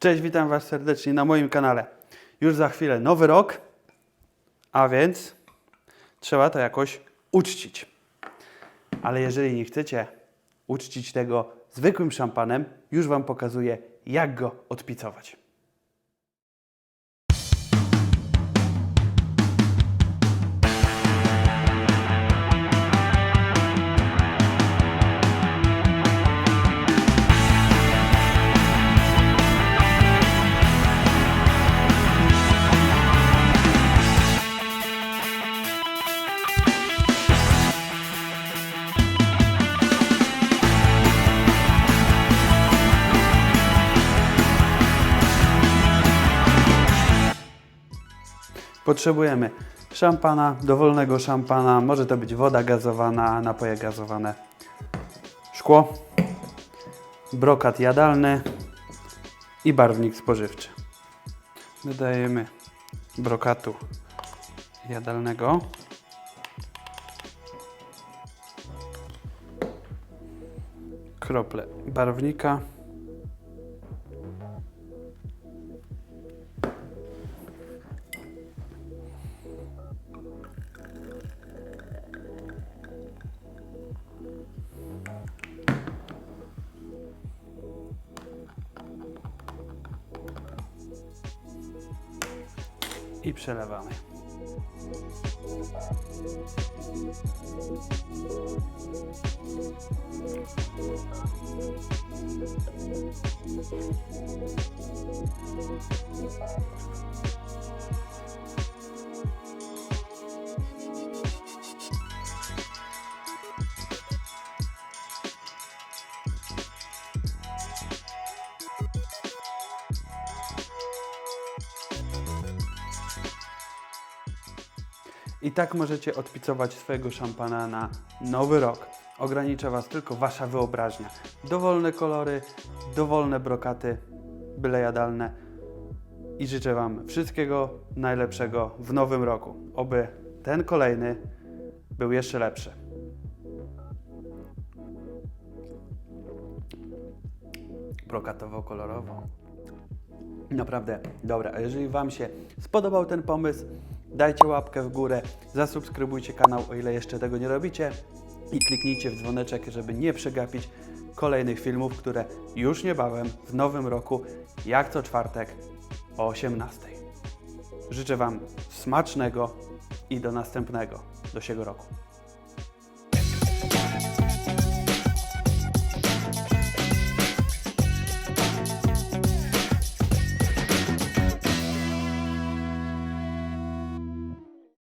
Cześć, witam Was serdecznie na moim kanale. Już za chwilę nowy rok, a więc trzeba to jakoś uczcić. Ale jeżeli nie chcecie uczcić tego zwykłym szampanem, już Wam pokazuję, jak go odpicować. Potrzebujemy szampana, dowolnego szampana, może to być woda gazowana, napoje gazowane, szkło, brokat jadalny i barwnik spożywczy. Dodajemy brokatu jadalnego. Krople barwnika. I przelewamy. I tak możecie odpicować swojego szampana na nowy rok. Ogranicza Was tylko Wasza wyobraźnia. Dowolne kolory, dowolne brokaty, byle jadalne. I życzę Wam wszystkiego najlepszego w nowym roku. Oby ten kolejny był jeszcze lepszy. Brokatowo-kolorowo. Naprawdę dobra. A jeżeli Wam się spodobał ten pomysł, dajcie łapkę w górę, zasubskrybujcie kanał, o ile jeszcze tego nie robicie i kliknijcie w dzwoneczek, żeby nie przegapić kolejnych filmów, które już niebawem w nowym roku, jak co czwartek o 18. Życzę Wam smacznego i do następnego, do siego roku.